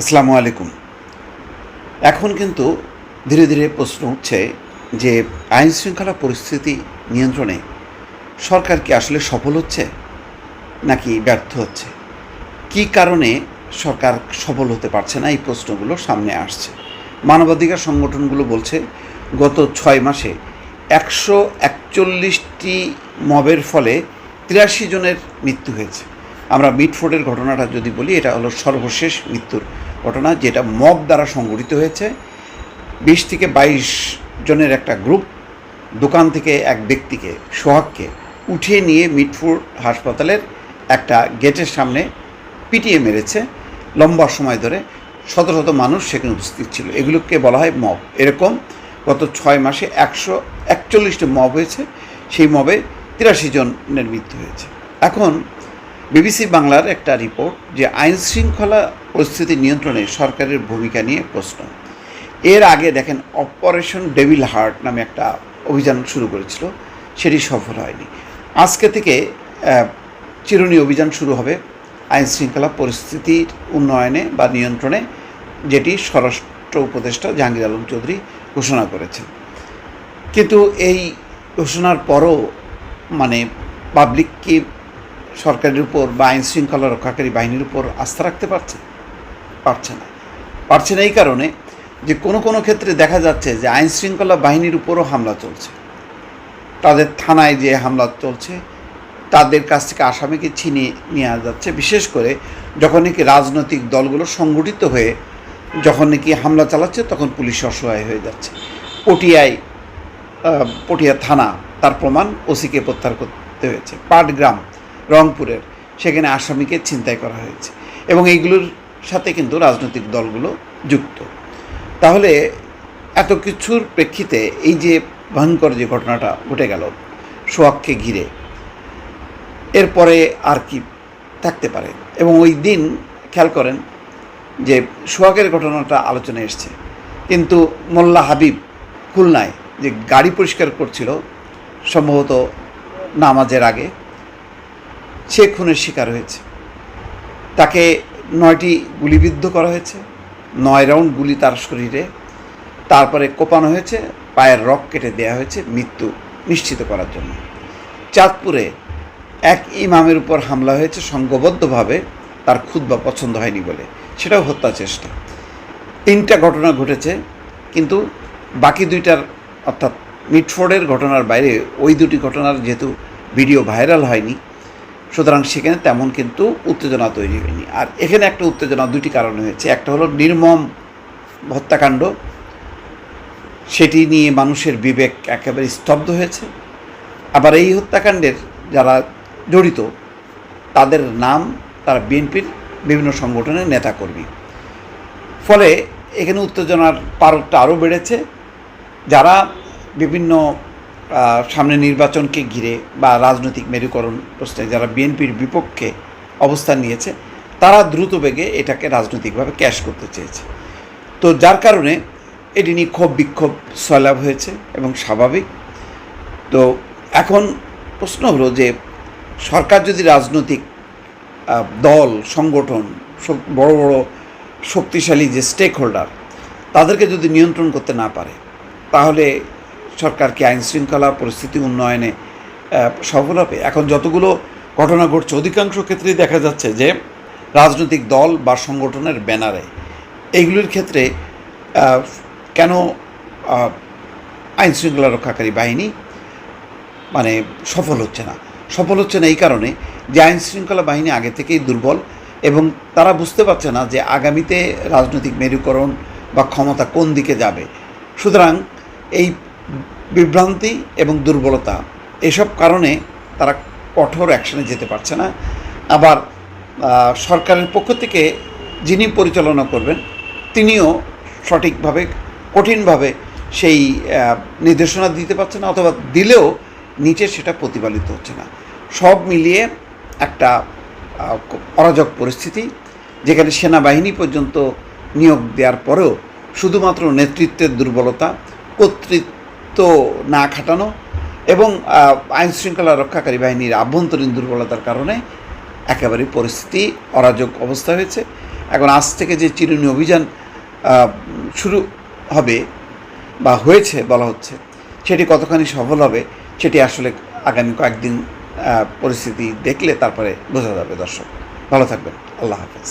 আসসালামু আলাইকুম। এখন কিন্তু ধীরে ধীরে প্রশ্ন উঠছে যে আইন শৃঙ্খলা পরিস্থিতি নিয়ন্ত্রণে সরকার কি আসলে সফল হচ্ছে নাকি ব্যর্থ হচ্ছে? কি কারণে সরকার সফল হতে পারছে না? এই প্রশ্নগুলো সামনে আসছে। মানবাধিকার সংগঠনগুলো বলছে, গত ছয় মাসে একশো একচল্লিশটি মবের ফলে তিরাশি জনের মৃত্যু হয়েছে। আমরা মিটফোর্ডের ঘটনাটা যদি বলি, এটা হলো সর্বশেষ মৃত্যুর ঘটনা যেটা মব দ্বারা সংগঠিত হয়েছে। বিশ থেকে বাইশ জনের একটা গ্রুপ দোকান থেকে এক ব্যক্তিকে, সোহাগকে, উঠিয়ে নিয়ে মিটফুর হাসপাতালের একটা গেটের সামনে পিটিয়ে মেরেছে। লম্বা সময় ধরে শত শত মানুষ সেখানে উপস্থিত ছিল। এগুলোকে বলা হয় মব। এরকম গত ছয় মাসে একশো একচল্লিশটি মব হয়েছে। সেই মবে তিরাশি জনের মৃত্যু হয়েছে। এখন বিবিসি বাংলার একটা রিপোর্ট যে আইন শৃঙ্খলা পরিস্থিতি নিয়ন্ত্রণে সরকারের ভূমিকা নিয়ে প্রশ্ন। এর আগে দেখেন অপারেশন ডেভিল হার্ট নামে একটা অভিযান শুরু করেছিল, সেটি সফল হয়নি। আজকে থেকে চিরুনি অভিযান শুরু হবে আইন শৃঙ্খলা পরিস্থিতির উন্নয়নে বা নিয়ন্ত্রণে, যেটি স্বরাষ্ট্র উপদেষ্টা জাহাঙ্গীর আলম চৌধুরী ঘোষণা করেছেন। কিন্তু এই ঘোষণার পরও মানে পাবলিক কি সরকারের উপর বা আইন শৃঙ্খলা রক্ষাকারী বাহিনীর উপর আস্থা রাখতে পারছে? পারছে না। পারছে না এই কারণে যে কোনো কোনো ক্ষেত্রে দেখা যাচ্ছে যে আইন শৃঙ্খলা বাহিনীর উপরও হামলা চলছে। তাদের থানায় যে হামলা চলছে, তাদের কাছ থেকে আসামিকে ছিনিয়ে নেওয়া যাচ্ছে। বিশেষ করে যখন নাকি রাজনৈতিক দলগুলো সংগঠিত হয়ে যখন নাকি হামলা চালাচ্ছে, তখন পুলিশ অসহায় হয়ে যাচ্ছে। পটিয়ায় পটিয়া থানা তার প্রমাণ ওসিকে প্রত্যাহার করতে হয়েছে। পাটগ্রাম রংপুরের, সেখানে আসামিকে ছিনতাই করা হয়েছে এবং এইগুলোর সাথে কিন্তু রাজনৈতিক দলগুলো যুক্ত। তাহলে এত কিছুর প্রেক্ষিতে এই যে ভয়ঙ্কর যে ঘটনাটা ঘটে গেল সোয়াককে ঘিরে, এরপরে আর কি থাকতে পারে? এবং ওই দিন খেয়াল করেন যে সোহাগের ঘটনাটা আলোচনায় এসছে। কিন্তু মোল্লা হাবিব খুলনায় যে গাড়ি পরিষ্কার করছিল, সম্ভবত নামাজের আগে সে খুনের শিকার হয়েছে। তাকে নয়টি গুলিবিদ্ধ করা হয়েছে, নয় রাউন্ড গুলি তার শরীরে, তারপরে কোপানো হয়েছে, পায়ের রক কেটে দেওয়া হয়েছে মৃত্যু নিশ্চিত করার জন্য। চাঁদপুরে এক ইমামের উপর হামলা হয়েছে সংঘবদ্ধভাবে তার খুদ্া পছন্দ হয়নি বলে। সেটাও হত্যা চেষ্টা। তিনটা ঘটনা ঘটেছে, কিন্তু বাকি দুইটার, অর্থাৎ মিটফোর্ডের ঘটনার বাইরে ওই দুটি ঘটনার যেহেতু ভিডিও ভাইরাল হয়নি সুতরাং সেখানে তেমন কিন্তু উত্তেজনা তৈরি হয়নি। আর এখানে একটা উত্তেজনা দুটি কারণে হয়েছে। একটা হলো নির্মম হত্যাকাণ্ড। সেটি নিয়ে মানুষের বিবেক একেবারে স্তব্ধ হয়েছে। আবার এই হত্যাকাণ্ডের যারা জড়িত, তাদের নাম, তারা বিএনপির বিভিন্ন সংগঠনের নেতাকর্মী। ফলে এখানে উত্তেজনার পারদটা আরও বেড়েছে। যারা বিভিন্ন সামনে নির্বাচনকে ঘিরে বা রাজনৈতিক মেরুকরণ প্রশ্নে যারা বিএনপির বিপক্ষে অবস্থান নিয়েছে, তারা দ্রুত বেগে এটাকে রাজনৈতিকভাবে ক্যাশ করতে চেয়েছে। তো যার কারণে এটি নিয়ে ক্ষোভ বিক্ষোভ সয়লাভ হয়েছে এবং স্বাভাবিক। তো এখন প্রশ্ন হলো যে, সরকার যদি রাজনৈতিক দল, সংগঠন বড় বড় শক্তিশালী যে স্টেক হোল্ডার তাদেরকে যদি নিয়ন্ত্রণ করতে না পারে, তাহলে সরকার কি আইন শৃঙ্খলা পরিস্থিতি উন্নয়নে সফল হবে। এখন যতগুলো ঘটনা ঘটছে, অধিকাংশ ক্ষেত্রেই দেখা যাচ্ছে যে রাজনৈতিক দল বা সংগঠনের ব্যানারে এইগুলির ক্ষেত্রে কেন আইন শৃঙ্খলা রক্ষাকারী বাহিনী মানে সফল হচ্ছে না? সফল হচ্ছে না এই কারণে যে আইন শৃঙ্খলা বাহিনী আগে থেকেই দুর্বল এবং তারা বুঝতে পারছে না যে আগামীতে রাজনৈতিক মেরুকরণ বা ক্ষমতা কোন দিকে যাবে। সুতরাং এই বিভ্রান্তি এবং দুর্বলতা, এসব কারণে তারা কঠোর অ্যাকশনে যেতে পারছে না। আবার সরকারের পক্ষ থেকে যিনি পরিচালনা করবেন, তিনিও সঠিকভাবে, কঠিনভাবে সেই নির্দেশনা দিতে পারছে না অথবা দিলেও নিচে সেটা প্রতিপালিত হচ্ছে না। সব মিলিয়ে একটা অরাজক পরিস্থিতি, যেখানে সেনাবাহিনী পর্যন্ত নিয়োগ দেওয়ার পরেও শুধুমাত্র নেতৃত্বের দুর্বলতা কর্তৃত্ব না খাটানো এবং আইন শৃঙ্খলা রক্ষাকারী বাহিনীর আভ্যন্তরীণ দুর্বলতার কারণে একেবারে পরিস্থিতি অরাজক অবস্থা হয়েছে। এখন আজ থেকে যে চিরুনি অভিযান শুরু হবে বা হয়েছে বলা হচ্ছে, সেটি কতখানি সফল হবে সেটি আসলে আগামী কয়েকদিন পরিস্থিতি দেখলে তারপরে বোঝা যাবে দর্শক। ভালো থাকবেন। আল্লাহ হাফেজ।